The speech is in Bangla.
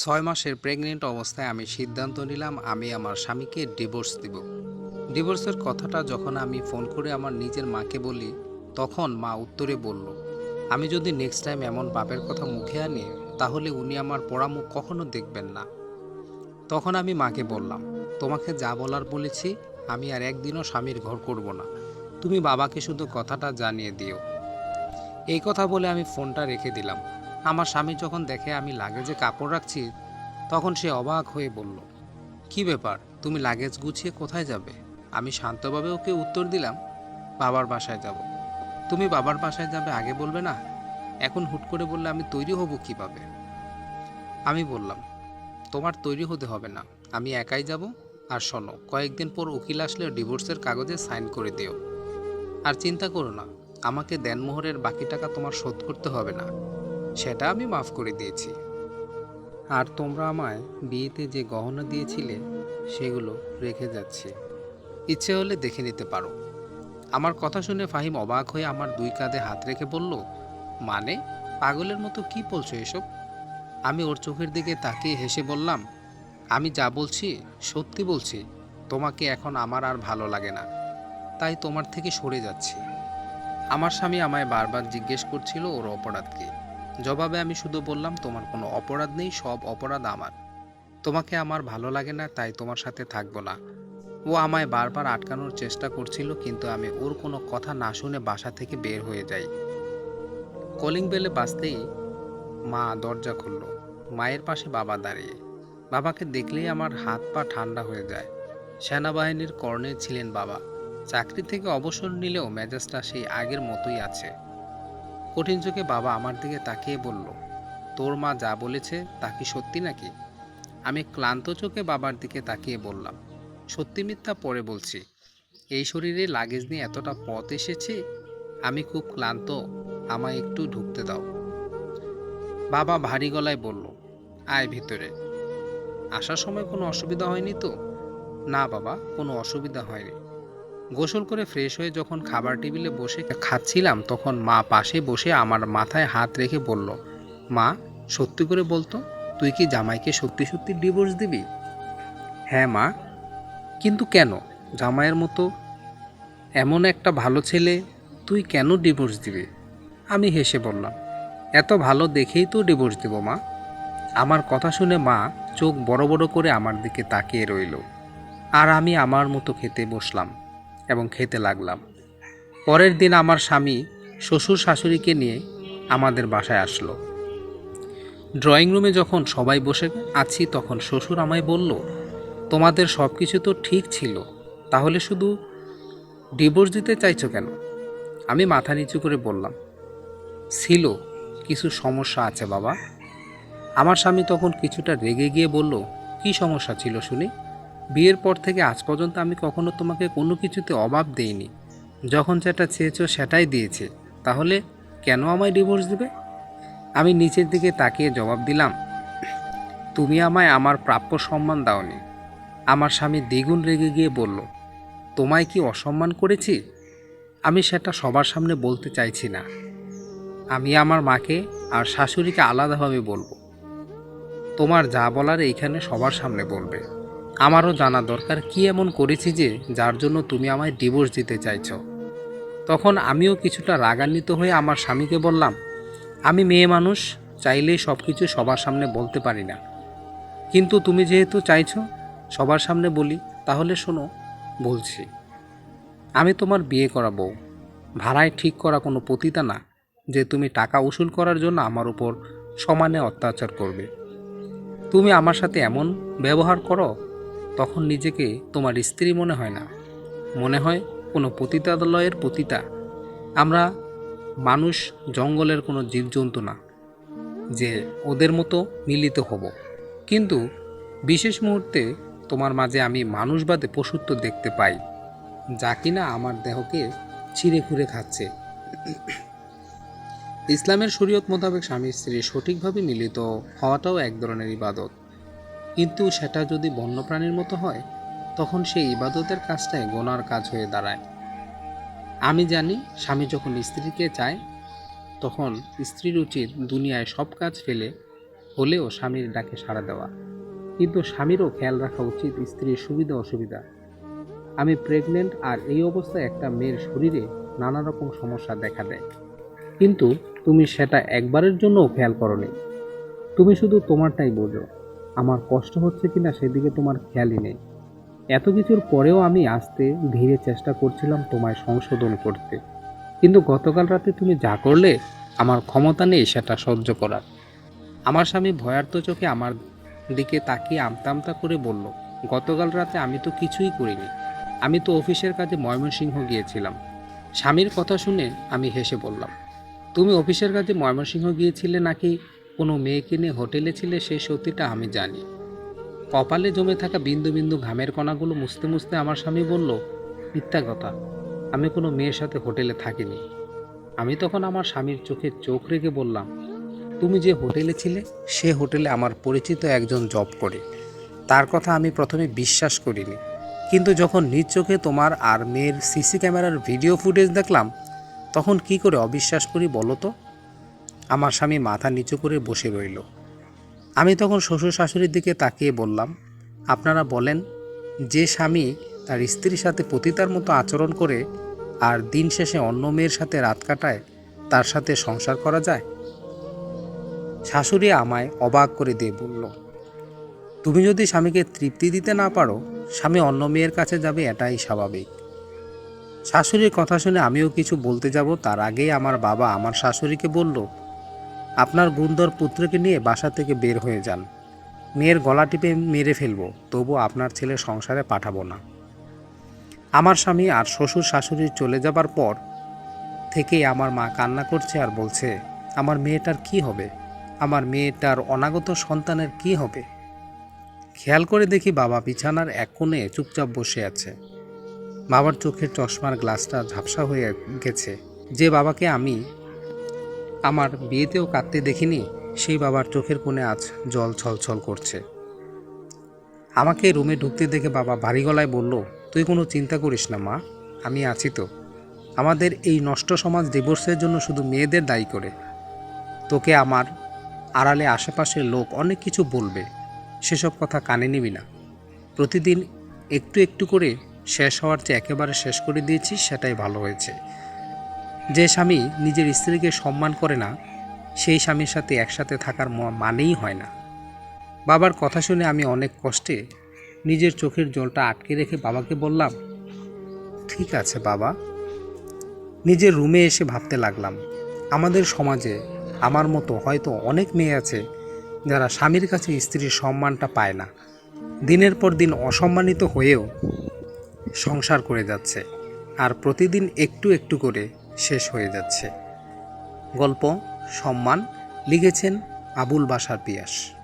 ছয় মাসের প্রেগনেন্ট অবস্থায় আমি সিদ্ধান্ত নিলাম আমি আমার স্বামীকে ডিভোর্স দিব। ডিভোর্সের কথাটা যখন আমি ফোন করে আমার নিজের মাকে বলি, তখন মা উত্তরে বলল, আমি যদি নেক্সট টাইম এমন বাপের কথা মুখে আনি, তাহলে উনি আমার পোড়া মুখ কখনো দেখবেন না। তখন আমি মাকে বললাম, তোমাকে যা বলার বলেছি, আমি আর একদিনও স্বামীর ঘর করব না। তুমি বাবাকে শুধু কথাটা জানিয়ে দিও। এই কথা বলে আমি ফোনটা রেখে দিলাম। আমার স্বামী যখন দেখে আমি লাগেজে কাপড় রাখছি, তখন সে অবাক হয়ে বলল, কি ব্যাপার? তুমি লাগেজ গুছিয়ে কোথায় যাবে? আমি শান্তভাবে ওকে উত্তর দিলাম, বাবার বাসায় যাব। তুমি বাবার বাসায় যাবে আগে বলবে না? এখন হুট করে বললে আমি তৈরি হব কীভাবে? আমি বললাম, তোমার তৈরি হতে হবে না। আমি একাই যাব। আর শোনো, কয়েকদিন পর উকিল আসলে ডিভোর্সের কাগজে সাইন করে দিও। আর চিন্তা করো না, আমাকে দেনমোহরের বাকি টাকা তোমার শোধ করতে হবে না। সেটা আমি মাফ করে দিয়েছি। আর তোমরা আমায় বিয়েতে যে গহনা দিয়েছিলে, সেগুলো রেখে যাচ্ছে। ইচ্ছে হলে দেখে নিতে পারো। আমার কথা শুনে ফাহিম অবাক হয়ে আমার দুই কাঁধে হাত রেখে বলল মানে পাগলের মতো কি বলছো এসব? আমি ওর চোখের দিকে তাকিয়ে হেসে বললাম, আমি যা বলছি, সত্যি বলছি, তোমাকে এখন আমার আর ভালো লাগে না। তাই তোমার থেকে সরে যাচ্ছি। আমার স্বামী আমায় বারবার জিজ্ঞেস করছিল ওর অপরাধ কী জবাবে আমি শুধু বললাম, তোমার কোনো অপরাধ নেই, সব অপরাধ আমার। তোমাকে আমার ভালো লাগে না, তাই তোমার সাথে থাকব না। ও আমায় বারবার আটকানোর চেষ্টা করছিল, কিন্তু আমি ওর কোনো কথা না শুনে বাসা থেকে বের হয়ে যাই। কলিং বেলে বাঁচতেই মা দরজা খুলল। মায়ের পাশে বাবা দাঁড়িয়ে। বাবাকে দেখলেই আমার হাত পা ঠান্ডা হয়ে যায়। সেনাবাহিনীর কর্ণে ছিলেন বাবা। চাকরি থেকে অবসর নিলেও মেজাজটা সেই আগের মতোই আছে। কঠিন চোখে বাবা আমার দিকে তাকিয়ে বলল, তোর মা যা বলেছে তা কি সত্যি নাকি? আমি ক্লান্ত চোখে বাবার দিকে তাকিয়ে বললাম, সত্যি মিথ্যা পরে বলছি। এই শরীরে লাগেজ নিয়ে এতটা পথ এসেছে, আমি খুব ক্লান্ত, আমায় একটু ঢুকতে দাও। বাবা ভারী গলায় বলল, আয় ভিতরে। আসার সময় কোনো অসুবিধা হয়নি তো? না বাবা, কোনো অসুবিধা হয়নি। গোসল করে ফ্রেশ হয়ে যখন খাবার টেবিলে বসে খাচ্ছিলাম, তখন মা পাশে বসে আমার মাথায় হাত রেখে বলল, মা, সত্যি করে বলতো, তুই কি জামাইকে সত্যি সত্যি ডিভোর্স দিবি? হ্যাঁ মা। কিন্তু কেন? জামাইয়ের মতো এমন একটা ভালো ছেলে তুই কেন ডিভোর্স দিবি? আমি হেসে বললাম, এত ভালো দেখেই তো ডিভোর্স দেব, মা। আমার কথা শুনে মা চোখ বড় বড় করে আমার দিকে তাকিয়ে রইল। আর আমি আমার মতো খেতে বসলাম। এবং খেতে লাগলাম। পরের দিন আমার স্বামী শ্বশুর শাশুড়িকে নিয়ে আমাদের বাসায় আসলো। ড্রয়িং রুমে যখন সবাই বসে আছি, তখন শ্বশুর আমায় বলল, তোমাদের সব কিছু তো ঠিক ছিল, তাহলে শুধু ডিভোর্স দিতে চাইছো কেন? আমি মাথা নিচু করে বললাম, ছিল, কিছু সমস্যা আছে বাবা। আমার স্বামী তখন কিছুটা রেগে গিয়ে বলল, কি সমস্যা ছিল শুনি? বিয়ের পর থেকে আজ পর্যন্ত আমি কখনো তোমাকে কোনো কিছুতে অভাব দেইনি। যখন যেটা চেয়েছো সেটাই দিয়েছে। তাহলে কেন আমায় ডিভোর্স দেবে? আমি নিচের দিকে তাকিয়ে জবাব দিলাম, তুমি আমায় আমার প্রাপ্য সম্মান দাওনি। আমার স্বামী দ্বিগুণ রেগে গিয়ে বলল, তোমায় কি অসম্মান করেছি? আমি সেটা সবার সামনে বলতে চাইছি না। আমি আমার মাকে আর শাশুড়িকে আলাদাভাবে বলব। তোমার যা বলার এইখানে সবার সামনে বলবে। আমারও জানা দরকার কি এমন করেছি যে যার জন্য তুমি আমায় ডিভোর্স দিতে চাইছ। তখন আমিও কিছুটা রাগান্বিত হয়ে আমার স্বামীকে বললাম, আমি মেয়ে মানুষ, চাইলেই সব কিছু সবার সামনে বলতে পারি না। কিন্তু তুমি যেহেতু চাইছো সবার সামনে বলি, তাহলে শোনো, বলছি। আমি তোমার বিয়ে করা বউ। ভাড়ায় ঠিক করা কোনো পতিতা না, যে তুমি টাকা উসুল করার জন্য আমার উপর সমানে অত্যাচার করবে। তুমি আমার সাথে এমন ব্যবহার করো তখন নিজেকে তোমার স্ত্রী মনে হয় না। মনে হয় কোনো পতিতালয়ের পতিতা। আমরা মানুষ জঙ্গলের কোনো জীবজন্তু না, যে ওদের মতো মিলিত হব। কিন্তু বিশেষ মুহূর্তে তোমার মাঝে আমি মানুষবাদে পশুত্ব দেখতে পাই, যা কিনা আমার দেহকে ছিঁড়ে খুঁড়ে খাচ্ছে। ইসলামের শরীয়ত মোতাবেক স্বামী স্ত্রী সঠিকভাবে মিলিত হওয়াটাও এক ধরনের ইবাদত। কিন্তু সেটা যদি বন্যপ্রাণীর মতো হয়, তখন সেই ইবাদতের কাজটাই গোনার কাজ হয়ে দাঁড়ায়। আমি জানি, স্বামী যখন স্ত্রীকে চায়, তখন স্ত্রীর উচিত দুনিয়ায় সব কাজ ফেলে, হলেও স্বামীর ডাকে সাড়া দেওয়া। কিন্তু স্বামীরও খেয়াল রাখা উচিত স্ত্রীর সুবিধা অসুবিধা। আমি প্রেগনেন্ট আর এই অবস্থায় একটা মেয়ের শরীরে নানা রকম সমস্যা দেখা দেয়। কিন্তু তুমি সেটা একবারের জন্যও খেয়াল করনি। তুমি শুধু তোমারটাই বোঝো। আমার কষ্ট হচ্ছে কিনা সেদিকে তোমার খেয়ালই নেই। এত কিছুর পরেও আমি আসতে ধীরে চেষ্টা করছিলাম তোমায় সংশোধন করতে। কিন্তু গতকাল রাতে তুমি যা করলে, আমার ক্ষমতা নেই সেটা সহ্য করার। আমার স্বামী ভয়ার্ত চোখে আমার দিকে তাকিয়ে আমতা আমতা করে বলল, গতকাল রাতে আমি তো কিছুই করিনি। আমি তো অফিসের কাজে ময়মনসিংহ গিয়েছিলাম। স্বামীর কথা শুনে আমি হেসে বললাম, তুমি অফিসের কাজে ময়মনসিংহ গিয়েছিলে নাকি কোনো মেয়েকে নিয়ে হোটেলে ছিলে সেই সত্যিটা আমি জানি। কপালে জমে থাকা বিন্দু বিন্দু ঘামের কণাগুলো মুছতে মুছতে আমার স্বামী বলল, মিথ্যা কথা, আমি কোনো মেয়ের সাথে হোটেলে থাকিনি। আমি তখন আমার স্বামীর চোখে চোখ রেখে বললাম, তুমি যে হোটেলে ছিলে, সে হোটেলে আমার পরিচিত একজন জব করে। তার কথা আমি প্রথমে বিশ্বাস করিনি। কিন্তু যখন নিজ চোখে তোমার আর মেয়ের সিসি ক্যামেরার ভিডিও ফুটেজ দেখলাম, তখন কি করে অবিশ্বাস করি বলো তো? আমার স্বামী মাথা নিচু করে বসে রইল। আমি তখন শ্বশুর শাশুড়ির দিকে তাকিয়ে বললাম, আপনারা বলেন, যে স্বামী তার স্ত্রীর সাথে পতিতার মতো আচরণ করে আর দিন শেষে অন্য মেয়ের সাথে রাত কাটায়, তার সাথে সংসার করা যায়? শাশুড়ি আমায় অবাক করে দিয়ে বলল, তুমি যদি স্বামীকে তৃপ্তি দিতে না পারো, স্বামী অন্য মেয়ের কাছে যাবে এটাই স্বাভাবিক। শাশুড়ির কথা শুনে আমিও কিছু বলতে যাব, তার আগেই আমার বাবা আমার শাশুড়িকে বলল আপনার গুন্দর পুত্রকে নিয়ে বাসা থেকে বের হয়ে যান। মেয়ের গলা টিপে মেরে ফেলব, তবু আপনার ছেলে সংসারে পাঠাবো না। আমার স্বামী আর শ্বশুর শাশুড়ি চলে যাবার পর থেকেই আমার মা কান্না করছে আর বলছে, আমার মেয়েটার কি হবে? আমার মেয়েটার অনাগত সন্তানের কি হবে? খেয়াল করে দেখি বাবা বিছানার এক কোণে চুপচাপ বসে আছে। বাবার চোখের চশমার গ্লাসটা ঝাপসা হয়ে গেছে। যে বাবাকে আমি আমার বিয়েতেও কাঁদতে দেখিনি, সেই বাবার চোখের কোণে আজ জল ছলছল করছে। আমাকে রুমে ঢুকতে দেখে বাবা ভারী গলায় বলল, তুই কোনো চিন্তা করিস না মা, আমি আছি তো। আমাদের এই নষ্ট সমাজ ডিভোর্সের জন্য শুধু মেয়েদের দায়ী করে। তোকে আমার আড়ালে আশেপাশের লোক অনেক কিছু বলবে, সেসব কথা কানে নিবি না। প্রতিদিন একটু একটু করে শেষ হওয়ার চেয়ে একেবারে শেষ করে দিয়েছিস সেটাই ভালো হয়েছে। যে স্বামী নিজের স্ত্রীকে সম্মান করে না, সেই স্বামীর সাথে একসাথে থাকার মানেই হয় না। বাবার কথা শুনে আমি অনেক কষ্টে নিজের চোখের জলটা আটকে রেখে বাবাকে বললাম, ঠিক আছে বাবা। নিজের রুমে এসে ভাবতে লাগলাম, আমাদের সমাজে আমার মতো হয়তো অনেক মেয়ে আছে যারা স্বামীর কাছে স্ত্রীর সম্মানটা পায় না। দিনের পর দিন অসম্মানিত হয়েও সংসার করে যাচ্ছে। আর প্রতিদিন একটু একটু করে শেষ হয়ে যাচ্ছে। গল্প সম্মান লিখেছেন আবুল বাসার পিয়াস।